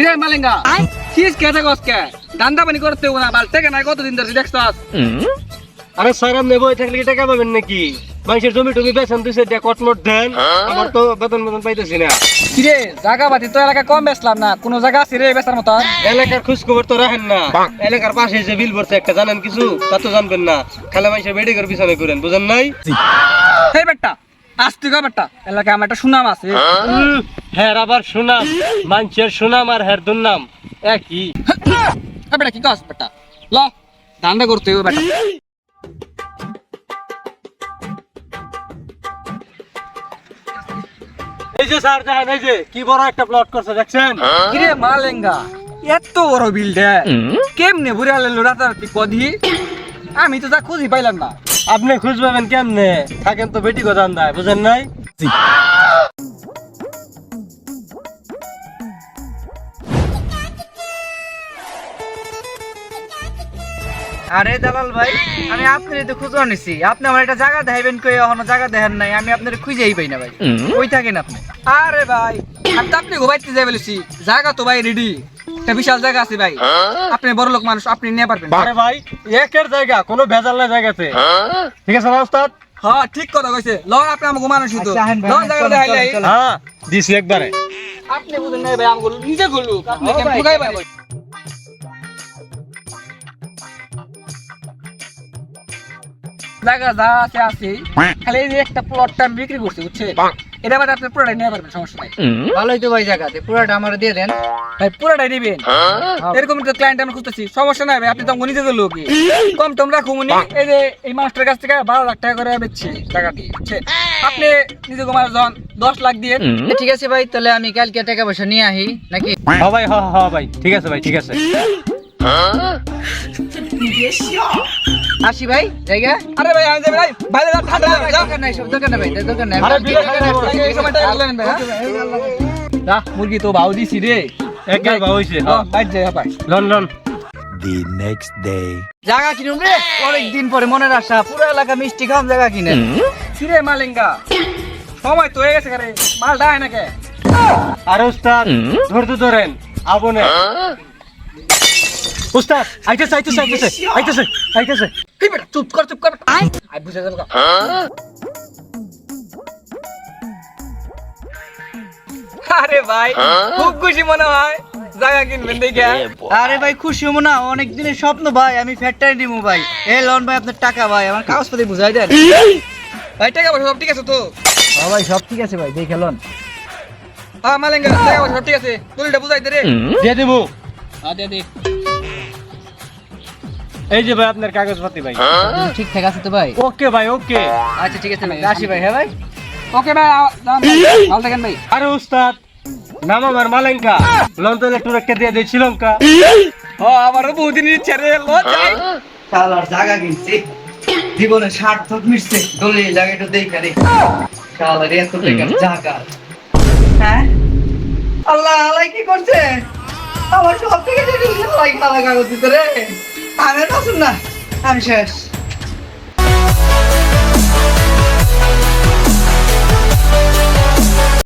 কিরে মালেঙ্গা? চিজ কে থাকস কে দান্দা পানি করতে না বাল থেকে নাই কতদিন ধরে দেখছস? আরে আপনি বই থাকলে কি টাকা পাবেন নাকি? মানুষের জমি টমি বেছেন দিছে দিয়ে কটমট দেন আমার তো বেতন বেতন পাইতেছি না। কিরে জায়গা বাতি তো এলাকা কম বেচলাম না কোনো জায়গা আছে রে বেচার মতো এলাকার খোঁজ খবর তো রাখেন না। এলাকার পাশে যে বিল ভরছে একটা জানেন কিছু? তা তো জানবেন না। খালে মানুষের মেডিকেল পিছনে করেন বুঝেন নাই? এই বেটা আসতে গো বেটা এলাকা আমার একটা সুনাম আছে। উম, হ্যার আবার সুনাম মানুষের সুনাম আর হ্যার দুর্নাম একই। বেটা কি কস বেটা? ল দান্দা করতে হবে বেটা। এই যে স্যার দেখেন এই যে কি বড় একটা প্লট করছে দেখছেন? কিরে মালেঙ্গা এত বড় বিল্ডে কেমনে বুড়ে আলো রাতারাতি কদি? আমি তো যা খুঁজি পাইলাম না। আপনি খুঁজ পাবেন কেমনে? থাকেন তো বেটি গো দান্দায় বুঝেন নাই? আরে দালাল ভাই আমি আপনার তো খুঁজে নিছি আপনি আমার একটা জায়গা দেখাইবেন কই এখনও জায়গা দেখেন নাই আমি আপনার খুঁজেই পাই না ভাই। কই থাকেন আপনি? আরে ভাই আমি তো আপনি ঘুমাইতে যাই বলেছি। জায়গা তো ভাই রেডি একটা বিশাল জায়গা আছে ভাই। আপনি বড় লোক মানুষ আপনি নিয়ে পারবেন। আরে ভাই একের জায়গা কোনো ভেজাল নাই জায়গাতে ঠিক আছে না ওস্তাদ? হ্যাঁ ঠিক কথা কইছে। লন আপনি আমাকে মানুষ তো আচ্ছা, লন জায়গা দেখাইলে। হ্যাঁ দিছি একবারে। আপনি বুঝেন নাই ভাই নিজে গুলো আপনি ঠকাই ভাই জায়গা যা আছে। আছে খালি এই যে একটা প্লটটা আমি বিক্রি করছি বুঝছে এটা বাদে আপনি পুরোটাই নিয়ে পারবেন সমস্যা নাই। ভালোই তো ভাই জায়গাতে পুরোটা আমার দিয়ে দেন। ভাই পুরোটাই নেবেন। এরকম তো ক্লায়েন্ট আমি খুঁজতেছি সমস্যা নাই ভাই আপনি তো নিজে গেল কি কম টম রাখুন উনি এই যে এই মাস্টার কাছ থেকে বারো লাখ টাকা করে বেচছি টাকাটি বুঝছেন? আপনি নিজে গোমার যখন দশ লাখ দিয়ে ঠিক আছে ভাই তাহলে আমি কালকে টাকা পয়সা নিয়ে আহি নাকি? হ্যাঁ ভাই হ্যাঁ হ্যাঁ ভাই ঠিক আছে ভাই ঠিক আছে। আসি ভাই জায়গা আরে ভাই আমি যাই ভাই ভাই দাদা ঠান্ডা দোকান নাই সব দোকান নাই ভাই দোকান নাই আরে বিল দোকান নাই, এই- সময়টা লাগলেন ভাই, হ্যাঁ? মুরগি তো ভাও দিছি রে। একবার ভাই হইছে ও, বাইর যাই ভাই লন লন। The next day. জায়গা কিনুম রে? অনেক দিন পরে মনের আশা পুরো এলাকা মিষ্টি খাম জায়গা কিনে। কিরে মালিঙ্গা। সময় তো হয়ে গেছে কারে মাল ডায় না কে আরে উস্তাদ ধৈর্য ধরেন আবনে। উস্তাদ আইতেছে আইতেছে আইতেছে আইতেছে আইতেছে। এই বেটা চুপ কর চুপ কর। আই আই বুঝে যাব আরে ভাই খুব খুশি মনে হয়। জায়গা কিনবেন দেখে। আরে ভাই খুশি হব না অনেক দিনের স্বপ্ন ভাই আমি ফ্যাক্টরি নিবো ভাই। এ লন ভাই আপনার টাকা ভাই আমার কাগজপাতি বুঝাই দেন। ভাই টাকা পয়সা সব ঠিক আছে তো? হ্যাঁ ভাই সব ঠিক আছে ভাই দেখে লন। হ্যাঁ মালিঙ্গা টাকা সব ঠিক আছে। তুলিটা বুঝাই দে রে। দিয়ে দেবো। হ্যাঁ দে দে। এই যে ভাই আপনার কাগজপাতি ভাই। ঠিকঠাক আছে তো ভাই? ওকে ভাই ওকে। আচ্ছা ঠিক আছে ভাই আসি ভাই হ্যাঁ ভাই? ওকে ভাই ভালো থাকেন ভাই। আরে উস্তাদ নাম আমার মালেঙ্কা লন্ডনে টুর একটা দিয়ে দিই শ্রীলঙ্কা ও আমারও বহুদিন ইচ্ছা রে লো যাই শালার জায়গা কিনছি। জীবনে সার্থক মিশছে। দলে জায়গাটা দেখে রে শালার এত টাকার জায়গা। হ্যাঁ? আল্লাহ আলাই কি করছে? আমার সব থেকে আল্লাহ খালা কাগজ দিতে রে। আমি বাসুন না। আমি শেষ।